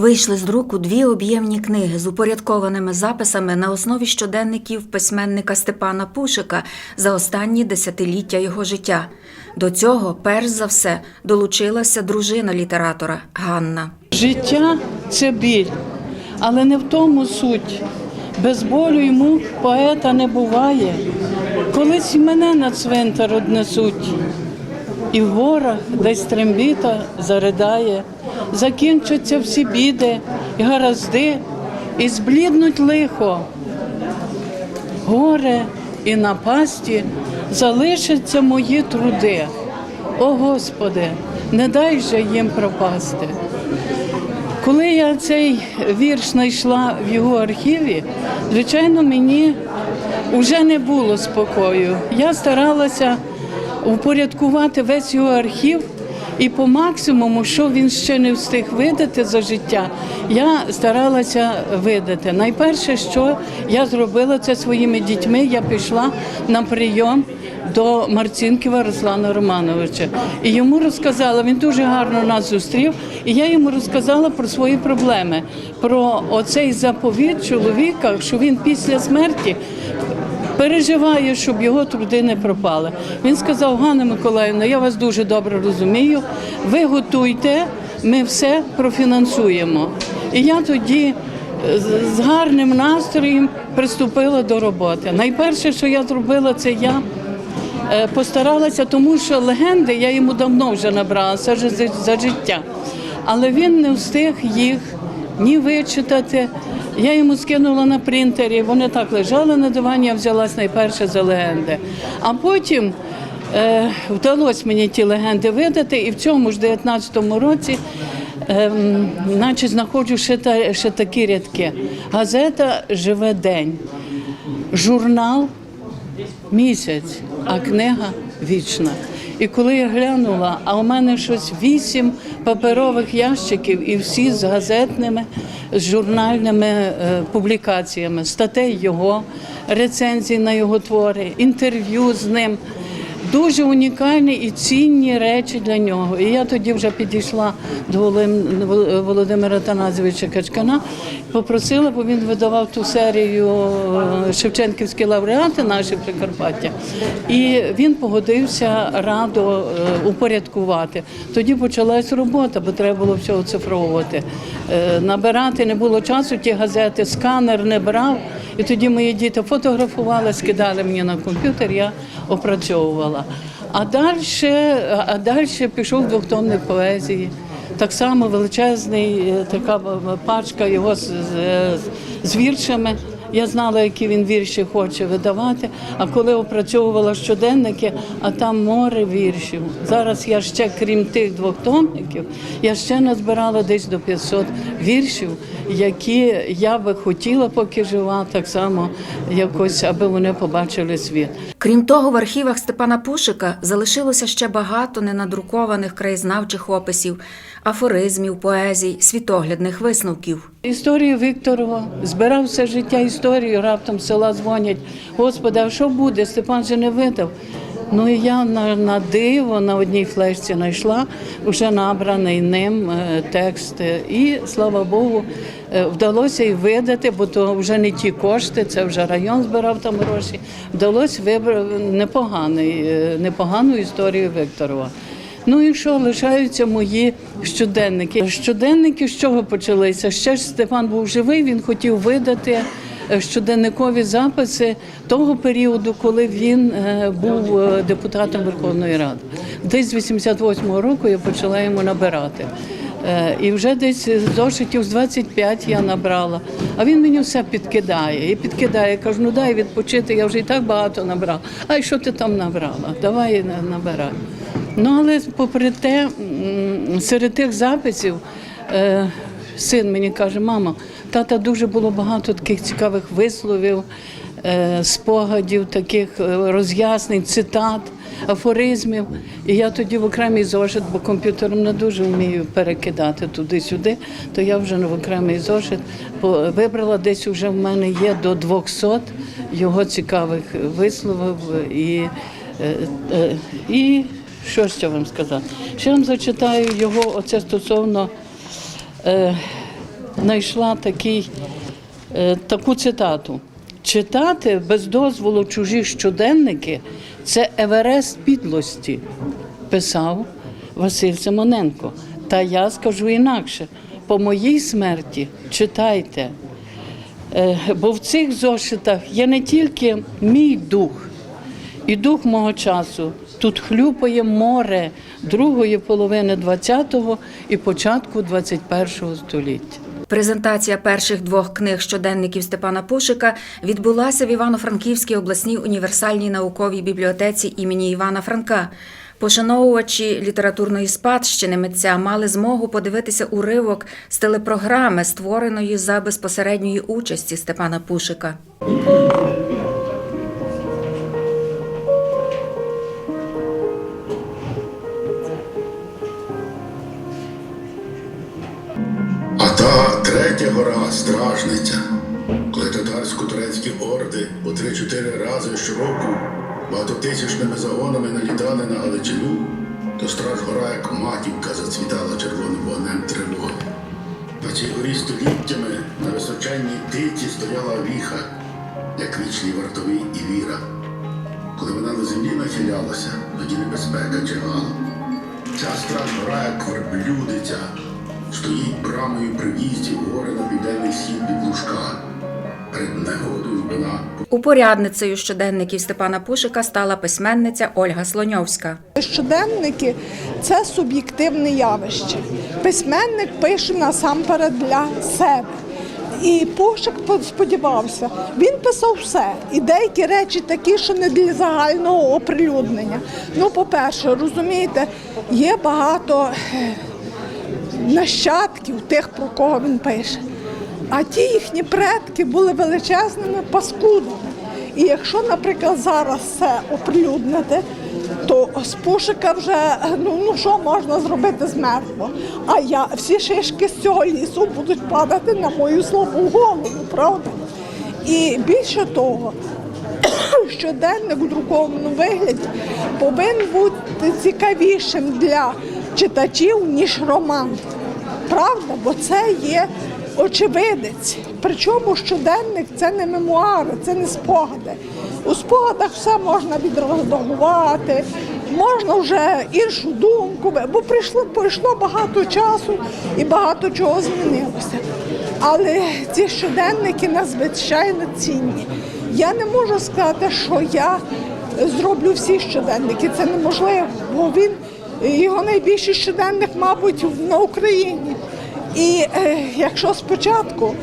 Вийшли з друку дві об'ємні книги з упорядкованими записами на основі щоденників письменника Степана Пушика за останні десятиліття його життя. До цього, перш за все, долучилася дружина літератора Ганна. Життя це біль, але не в тому суть. Без болю й мук поета не буває. Колись мене на цвинтар однесуть, і в горах десь трембіта заридає, закінчаться всі біди і гаразди, і збліднуть лихо. Горе і напасті залишаться мої труди. О Господи, не дай же їм пропасти. Коли я цей вірш знайшла в його архіві, звичайно, мені вже не було спокою. Я старалася упорядкувати весь його архів і по максимуму, що він ще не встиг видати за життя, я старалася видати. Найперше, що я зробила це своїми дітьми, я пішла на прийом до Марцінківа Руслана Романовича. І йому розказала, він дуже гарно нас зустрів, і я йому розказала про свої проблеми, про оцей заповіт чоловіка, що він після смерті. Переживає, щоб його труди не пропали. Він сказав: Ганна Миколаївна, я вас дуже добре розумію. Ви готуйте, ми все профінансуємо. І я тоді з- з гарним настроєм приступила до роботи. Найперше, що я зробила, це я е, постаралася, тому що легенди я йому давно вже набрала це вже за, за життя. Але він не встиг їх ні вичитати. Я йому скинула на принтері, вони так лежали на дивані, я взялась найперше за легенди. А потім е, вдалося мені ті легенди видати, і в цьому ж 19-му році ем, наче знаходжу ще, та, ще такі рядки. Газета Живе день, журнал місяць, а книга вічна. І коли я глянула, а у мене щось вісім паперових ящиків, і всі з газетними, з журнальними е, публікаціями, статей його, рецензій на його твори, інтерв'ю з ним. Дуже унікальні і цінні речі для нього. І я тоді вже підійшла до Володимира Таназовича Качкана, попросила, бо він видавав ту серію е, Шевченківські лауреати наші Прикарпаття. І він погодився радо е, упорядкувати. Тоді почалась робота, бо треба було все оцифровувати. Е, Набирати не було часу ті газети, сканер не брав. І тоді мої діти фотографували, скидали мені на комп'ютер, я опрацьовувала. А далі, а далі пішов двохтомник поезії. Так само величезний, е, така пачка його з, з, з віршами. Я знала, які він вірші хоче видавати. А коли опрацьовувала щоденники, а там море віршів. Зараз я ще, крім тих двох томників, я ще назбирала десь до 500 віршів, які я би хотіла, поки жива, так само якось, аби вони побачили світ. Крім того, в архівах Степана Пушика залишилося ще багато ненадрукованих краєзнавчих описів, афоризмів, поезій, світоглядних висновків. Історію Вікторова збирав все життя історію, раптом села дзвонять. Господи, а що буде? Степан же не видав. Ну і я на, на диво на одній флешці знайшла вже набраний ним е, текст. І слава Богу, е, вдалося і видати, бо то вже не ті кошти, це вже район збирав там гроші. Вдалося вибрати непоганий, е, непогану історію Вікторова. Ну і що лишаються мої щоденники? Щоденники з чого почалися? Ще ж Степан був живий, він хотів видати е, щоденникові записи того періоду, коли він е, був е, депутатом Верховної Ради. Десь з 88-го року я почала йому набирати. І вже десь зошитів з 25 я набрала. А він мені все підкидає і підкидає. Я кажу, ну дай відпочити, я вже і так багато набрала. А й що ти там набрала? Давай на- набирай. Ну, але попри те, серед тих записів е, син мені каже, мама, тата дуже було багато таких цікавих висловів, е, спогадів, таких е, роз'яснень, цитат, афоризмів. І я тоді в окремий зошит, бо комп'ютером не дуже вмію перекидати туди-сюди, то я вже в окремий зошит вибрала десь вже в мене є до 200 його цікавих висловів і. І що ще вам сказати? Ще вам зачитаю його оце стосовно е, знайшла такий, е, таку цитату. Читати без дозволу чужі щоденники це Еверест підлості, писав Василь Симоненко. Та я скажу інакше: по моїй смерті читайте. Е, Бо в цих зошитах є не тільки мій дух, і дух мого часу. Тут хлюпає море другої половини ХХ і початку ХХІ століття. Презентація перших двох книг щоденників Степана Пушика відбулася в Івано-Франківській обласній універсальній науковій бібліотеці імені Івана Франка. Пошановувачі літературної спадщини митця мали змогу подивитися уривок з телепрограми, створеної за безпосередньої участі Степана Пушика. Третя гора стражниця, коли татарсько-турецькі орди по три-чотири рази щороку багатотисячними загонами налітали на Галичину, то страж гора, як матінка, зацвітала червоним вогнем тривоги. На цій горі століттями на височенній тиці стояла віха, як вічний вартовий і віра. Коли вона на землі нахилялася, тоді небезпека чигала. Ця страж гора, як верблюдиця, стоїть брамою при в'їзді в гори на південний схід від Лужка. Перед негодою вона Упорядницею щоденників Степана Пушика стала письменниця Ольга Слоньовська. Щоденники це суб'єктивне явище. Письменник пише насамперед для себе. І Пушик сподівався, він писав все. І деякі речі такі, що не для загального оприлюднення. Ну, по-перше, розумієте, є багато е, нащадків тих, про кого він пише. А ті їхні предки були величезними паскудами. І якщо, наприклад, зараз це оприлюднити, то з пушика вже ну, ну що можна зробити з мертвого? А я всі шишки з цього лісу будуть падати на мою слабу голову, правда? І більше того, щоденник у друкованому вигляді повинен бути цікавішим для читачів, ніж роман. Правда, бо це є очевидець. Причому щоденник це не мемуари, це не спогади. У спогадах все можна відредагувати, можна вже іншу думку, бо прийшло, пройшло багато часу і багато чого змінилося. Але ці щоденники надзвичайно цінні. Я не можу сказати, що я зроблю всі щоденники. Це неможливо, бо він його найбільший щоденник, мабуть, на Україні. І е, якщо спочатку,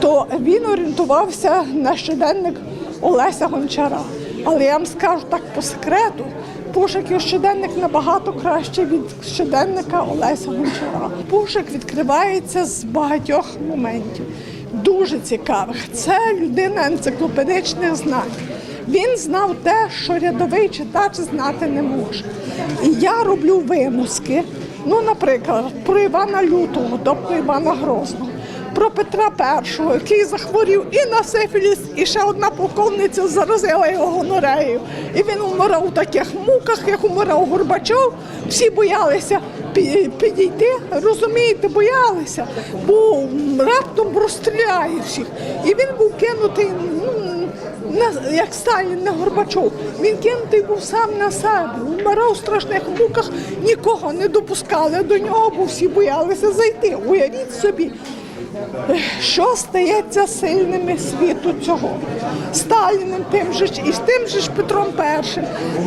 то він орієнтувався на щоденник Олеся Гончара. Але я вам скажу так по секрету, Пушик його щоденник набагато краще від щоденника Олеся Гончара. Пушик відкривається з багатьох моментів, дуже цікавих. Це людина енциклопедичних знань. Він знав те, що рядовий читач знати не може. І я роблю вимуски. Ну, наприклад, про Івана Лютого, тобто Івана Грозного, про Петра І, який захворів і на сифіліс, і ще одна полковниця заразила його гонореєю. І він умирав у таких муках, як умирав Горбачов. Всі боялися підійти, розумієте, боялися, бо раптом розстріляє всіх. І він був кинутий. ну, на, як Сталін, на Горбачов. Він кинутий був сам на себе, вмирав у страшних муках, нікого не допускали до нього, бо всі боялися зайти. Уявіть собі, що стається сильними світу цього. Сталіним тим же ж і тим же ж Петром І.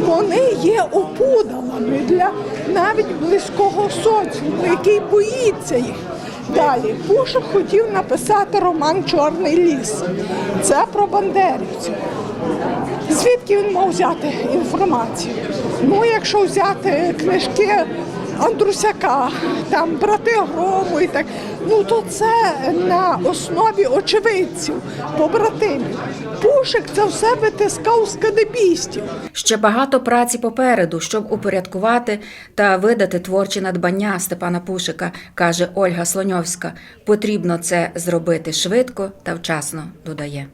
Вони є опудалами для навіть близького соціуму, який боїться їх. Далі Пушик хотів написати роман Чорний ліс. Це про бандерівців. Звідки він мав взяти інформацію? Ну, якщо взяти книжки Андрусяка, там брати Грому і так, ну то це на основі очевидців, побратимів. Пушик це все витискав з кадебістів. Ще багато праці попереду, щоб упорядкувати та видати творчі надбання Степана Пушика, каже Ольга Слоньовська. Потрібно це зробити швидко та вчасно, додає.